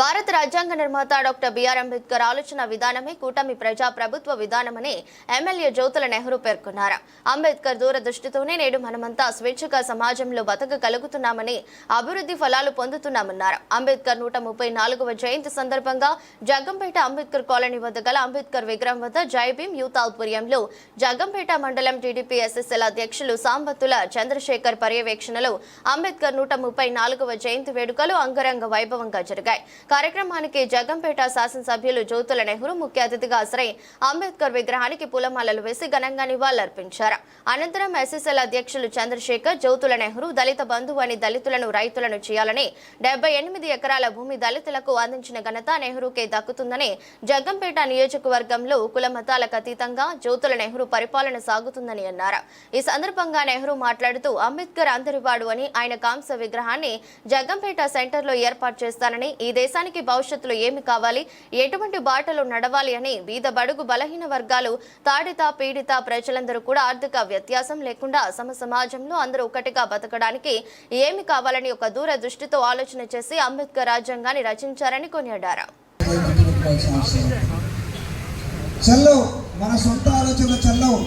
భారత రాజ్యాంగ నిర్మాత డాక్టర్ బిఆర్ అంబేద్కర్ ఆలోచన విధానమే కూటమి ప్రజా ప్రభుత్వ విధానమని ఎమ్మెల్యే జ్యోతుల నెహ్రూ పేర్కొన్నారు. అంబేద్కర్ దూరదృష్టితోనే నేడు మనమంతా స్వేచ్ఛగా సమాజంలో బతకగలుగుతున్నామని అభివృద్ధి ఫలాలు పొందుతున్నామన్నారు. అంబేద్కర్ నూట ముప్పై నాలుగవ జయంతి సందర్భంగా జగ్గంపేట అంబేద్కర్ కాలనీ వద్ద గల అంబేద్కర్ విగ్రహం వద్ద జైభీం యూత్ ఆధ్వర్యంలో జగ్గంపేట మండలం టీడీపీ ఎస్ఎస్ఎల్ అధ్యక్షులు సాంబత్తుల చంద్రశేఖర్ పర్యవేక్షణలో అంబేద్కర్ నూట ముప్పై నాలుగవ జయంతి వేడుకలు అంగరంగ వైభవంగా జరిగాయి. కార్యక్రమానికి జగంపేట శాసనసభ్యులు జ్యోతుల నెహ్రూ ముఖ్య అతిథిగా హాజరై అంబేద్కర్ విగ్రహానికి పూలమాలలు వేసి ఘనంగా నివాళులర్పించారు. అనంతరం ఎస్ఎస్ఎల్ అధ్యక్షులు చంద్రశేఖర్ జ్యోతుల నెహ్రూ దళిత బంధువు అని దళితులను రైతులను చేయాలని డెబ్బై ఎనిమిది ఎకరాల భూమి దళితులకు అందించిన ఘనత నెహ్రూకే దక్కుతుందని జగ్గంపేట నియోజకవర్గంలో కుల మతాలకు అతీతంగా జ్యోతుల నెహ్రూ పరిపాలన సాగుతుందని అన్నారు. ఈ సందర్భంగా నెహ్రూ మాట్లాడుతూ అంబేద్కర్ అందరివాడు అని ఆయన కాంస విగ్రహాన్ని జగంపేట సెంటర్లో ఏర్పాటు చేస్తానని ఈ దేశానికి భవిష్యత్తులో ఏమి కావాలి ఎటువంటి బాటలు నడవాలి అని బీద బడుగు బలహీన వర్గాలు తాడిత పీడిత ప్రజలందరూ కూడా ఆర్థిక వ్యత్యాసం లేకుండా సమ సమాజంలో అందరూ ఒకటిగా బతకడానికి ఏమి కావాలని ఒక దూర దృష్టితో ఆలోచన చేసి అంబేద్కర్ రాజ్యాంగాన్ని రచించారని కొనియాడారు. చల్లవు మన సొంత ఆలోచనలు చల్లవు.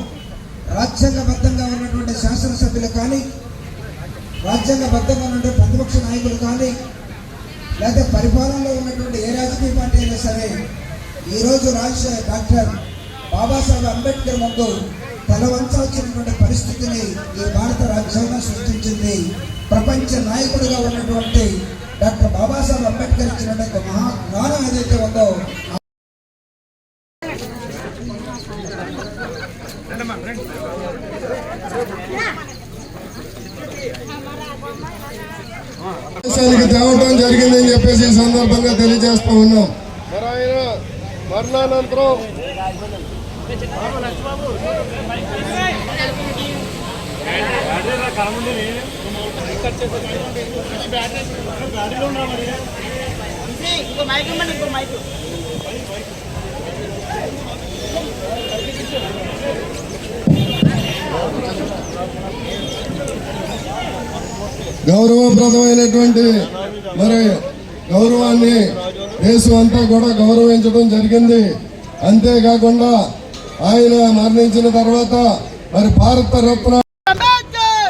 రాజ్యాంగబద్ధంగా ఉన్నటువంటి శాసనసభ్యులు కానీ రాజ్యాంగబద్ధంగా ఉన్నటువంటి ప్రతిపక్ష నాయకులు కానీ లేకపోతే పరిపాలనలో ఉన్నటువంటి ఏ రాజకీయ పార్టీ అయినా సరే ఈరోజు రాజశే డాక్టర్ బాబాసాహెబ్ అంబేద్కర్ ముందు తలవంచాల్సినటువంటి పరిస్థితిని ఈ భారత రాజ్యాంగం సృష్టించింది. ప్రపంచ నాయకుడిగా ఉన్నటువంటి డాక్టర్ బాబాసాహెబ్ అంబేద్కర్ ఇచ్చినటువంటి మహా జ్ఞానం ఏదైతే రాష్ట్రానికి తేవటం జరిగిందని చెప్పేసి ఈ సందర్భంగా తెలియజేస్తూ ఉన్నాం. మరణానంతరం మైక్ మైక్. గౌరవప్రదమైనటువంటి మరి గౌరవాన్ని దేశం అంతా కూడా గౌరవించడం జరిగింది. అంతేకాకుండా ఆయన మరణించిన తర్వాత మరి భారత రత్న అంబేద్కర్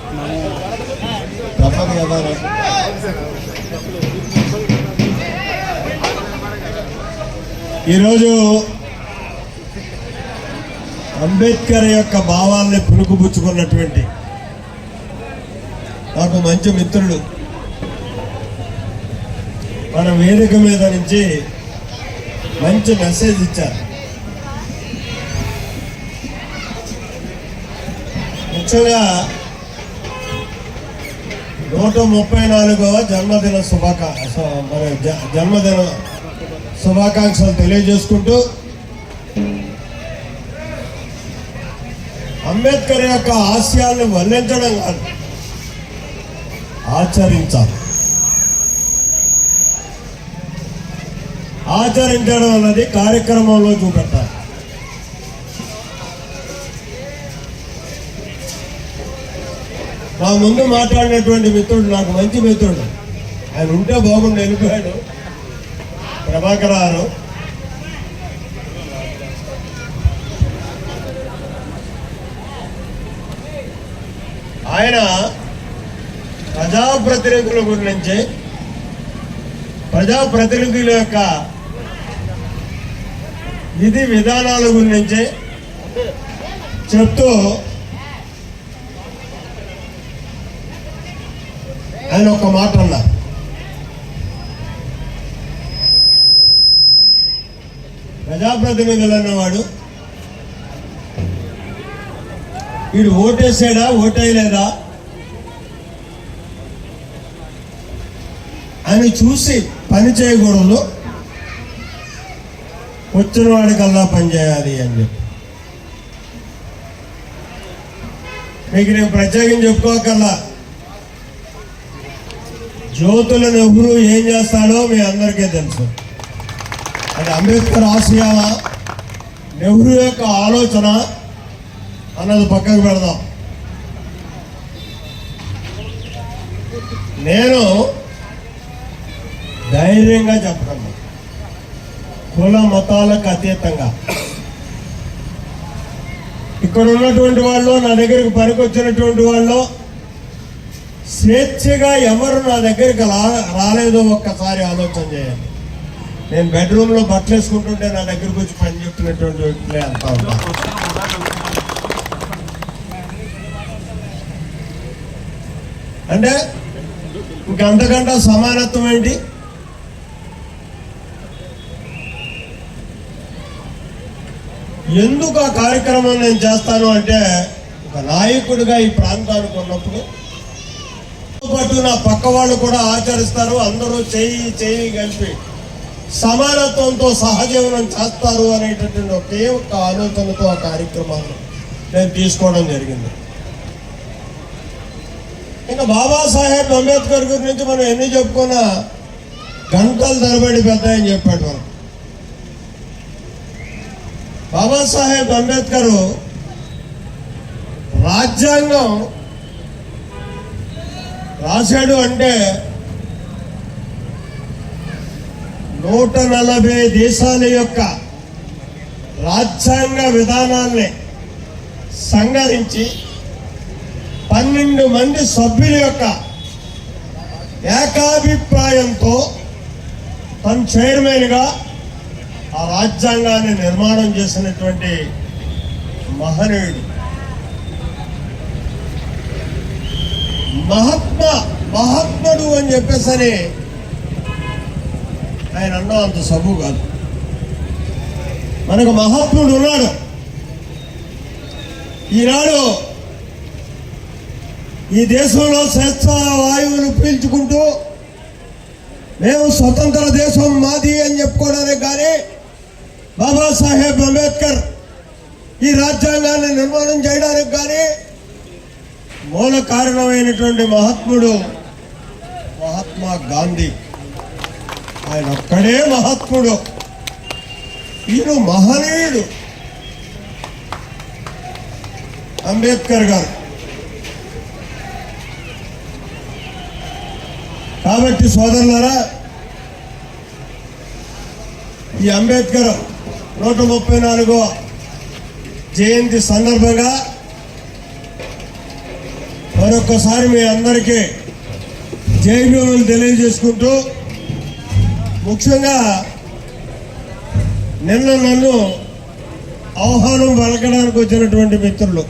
తప్పదు కదా ఈరోజు అంబేద్కర్ యొక్క భావాల్ని పులుకుపుచ్చుకున్నటువంటి నాకు మంచి మిత్రుడు. మన వేదిక మీద నుంచి మంచి మెసేజ్ ఇచ్చారు. ముఖ్యంగా నూట ముప్పై నాలుగవ జన్మదిన శుభాకాంక్ష మరి జన్మదిన శుభాకాంక్షలు తెలియజేసుకుంటూ అంబేద్కర్ యొక్క ఆశయాల్ని వర్ణించడం కాదు ఆచరించాలి. ఆచరించడం అన్నది కార్యక్రమంలో చూపెట్టాలి. నా ముందు మాట్లాడినటువంటి మిత్రుడు నాకు మంచి మిత్రుడు. ఆయన ఉంటే బాగుండు వెళ్ళిపోయాడు ప్రభాకరారు ఆయన ప్రజాప్రతినిధుల గురించి ప్రజాప్రతినిధుల యొక్క విధి విధానాల గురించి చెప్తూ ఆయన ఒక మాట అన్నారు ప్రజాప్రతినిధులు అన్నవాడు వీడు ఓటేసాడా ఓటేయలేదా? అని చూసి పని చేయకూడదు. వచ్చిన వాడికల్లా పనిచేయాలి అని చెప్పి. మీకు నేను ప్రత్యేకం చెప్పుకోకల్లా జ్యోతుల నెహ్రూ ఏం చేస్తాడో మీ అందరికీ తెలుసు. అది అంబేద్కర్ ఆశయాల నెహ్రూ యొక్క ఆలోచన అన్నది పక్కకు పెడదాం. నేను ధైర్యంగా చెప్పగలను. కుల మతాలకు అతీతంగా. ఇక్కడ ఉన్నటువంటి వాళ్ళు నా దగ్గరికి పనికొచ్చినటువంటి వాళ్ళు స్వేచ్ఛగా ఎవరు నా దగ్గరికి రా రాలేదో ఒక్కసారి ఆలోచన చేయండి. నేను బెడ్రూమ్లో బట్టలు వేసుకుంటుంటే నా దగ్గరికి వచ్చి పని చెప్తున్నటువంటి వ్యక్తులే అంతా ఉంటారు అంటే ఇంకంతకంటే సమానత్వం ఏంటి? ఎందుకు ఆ కార్యక్రమం నేను చేస్తాను అంటే ఒక నాయకుడిగా ఈ ప్రాంతానికి ఉన్నప్పుడు పాటు నా పక్క వాళ్ళు కూడా ఆచరిస్తారు. అందరూ చేయి చేయి కలిపి సమానత్వంతో సహజీవనం చేస్తారు అనేటటువంటి ఒకే ఒక ఆలోచనతో ఆ కార్యక్రమాన్ని నేను తీసుకోవడం జరిగింది. ఇంకా బాబాసాహెబ్ అంబేద్కర్ గురించి మనం ఎన్ని చెప్పుకున్నా గంటలు తరబడి పెద్ద అని చెప్పాడు మనం. బాబాసాహెబ్ అంబేద్కర్ రాజ్యాంగం రాశాడు అంటే నూట నలభై దేశాల యొక్క రాజ్యాంగ విధానాన్ని సంగ్రహించి పన్నెండు మంది సభ్యుల యొక్క ఏకాభిప్రాయంతో తను చైర్మన్గా ఆ రాజ్యాంగాన్ని నిర్మాణం చేసినటువంటి మహనీయుడు. మహాత్మ మహాత్ముడు అని చెప్పేసని ఆయన అన్న అంత సబు కాదు. మనకు మహాత్ముడు ఉన్నాడు. ఈనాడు ఈ దేశంలో స్వేచ్ఛ వాయువులు పీల్చుకుంటూ మేము స్వతంత్ర దేశం మాది అని చెప్పుకోవడానికి కానీ బాబాసాహెబ్ అంబేద్కర్ ఈ రాజ్యాంగాన్ని నిర్మాణం చేయడానికి కానీ మూల కారణమైనటువంటి మహాత్ముడు మహాత్మా గాంధీ. ఆయన ఒక్కడే మహాత్ముడు. ఈయన మహనీయుడు. అంబేద్కర్ గారు. కాబట్టి సోదరులారా ఈ అంబేద్కర్ నూట ముప్పై నాలుగో జయంతి సందర్భంగా మరొకసారి మీ అందరికీ జైబీలు తెలియజేసుకుంటూ ముఖ్యంగా నిన్న నన్ను ఆహ్వానం పలకడానికి వచ్చినటువంటి మిత్రులు.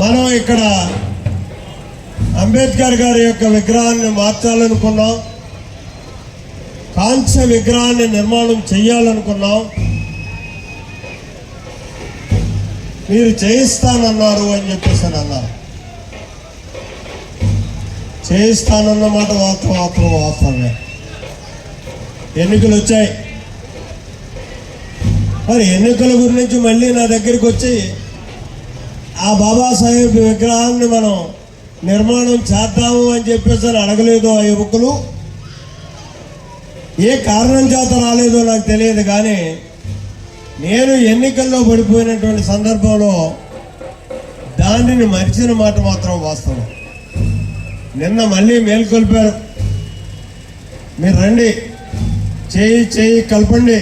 మనం ఇక్కడ అంబేద్కర్ గారి యొక్క విగ్రహాన్ని మార్చాలనుకున్నాం. కాంస్య విగ్రహాన్ని నిర్మాణం చేయాలనుకున్నాం. మీరు చేయిస్తానన్నారు అని చెప్పేసి అని అన్నారు. చేయిస్తానన్న మాట మాత్రం మాత్రం వాస్తవమే ఎన్నికలు వచ్చాయి. మరి ఎన్నికల గురించి మళ్ళీ నా దగ్గరికి వచ్చి ఆ బాబాసాహెబ్ విగ్రహాన్ని మనం నిర్మాణం చేద్దాము అని చెప్పేసి అని అడగలేదు ఆ యువకులు. ఏ కారణం చేత రాలేదో నాకు తెలియదు కానీ నేను ఎన్నికల్లో పడిపోయినటువంటి సందర్భంలో దానిని మరిచిన మాట మాత్రం వాస్తవం. నిన్న మళ్ళీ మేల్కొల్పారు మీరు రండి. చేయి చేయి కలపండి.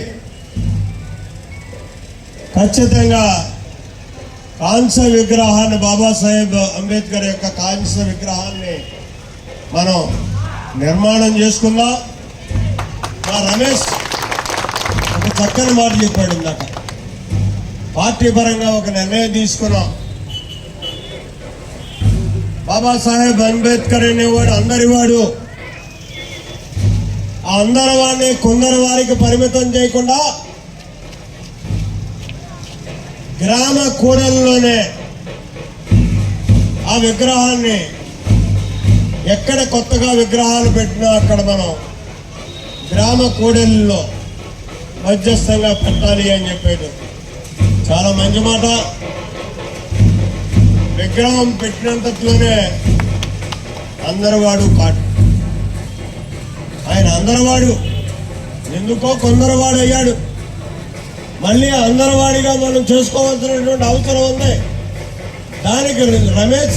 ఖచ్చితంగా కాంస్య విగ్రహాన్ని బాబాసాహెబ్ అంబేద్కర్ యొక్క కాంస్య విగ్రహాన్ని మనం నిర్మాణం చేసుకుందాం. మా రమేష్ చక్కని మాట చెప్పాడు ఇందాక. పార్టీ పరంగా ఒక నిర్ణయం తీసుకున్నాం. బాబాసాహెబ్ అంబేద్కర్ అనేవాడు అందరివాడు ఆ అందరి వాడిని కొందరు వారికి పరిమితం చేయకుండా గ్రామ కూడల్లోనే ఆ విగ్రహాన్ని ఎక్కడ కొత్తగా విగ్రహాలు పెట్టినా అక్కడ మనం గ్రామ కూడలిలో మధ్యస్థంగా పెట్టాలి అని చెప్పాడు. చాలా మంచి మాట. విగ్రహం పెట్టినంతలోనే అందరివాడు కాడు. ఆయన అందరివాడు. ఎందుకో కొందరవాడు అయ్యాడు. మళ్ళీ అందరివాడిగా మనం చేసుకోవాల్సినటువంటి అవసరం ఉంది. దానికి రమేష్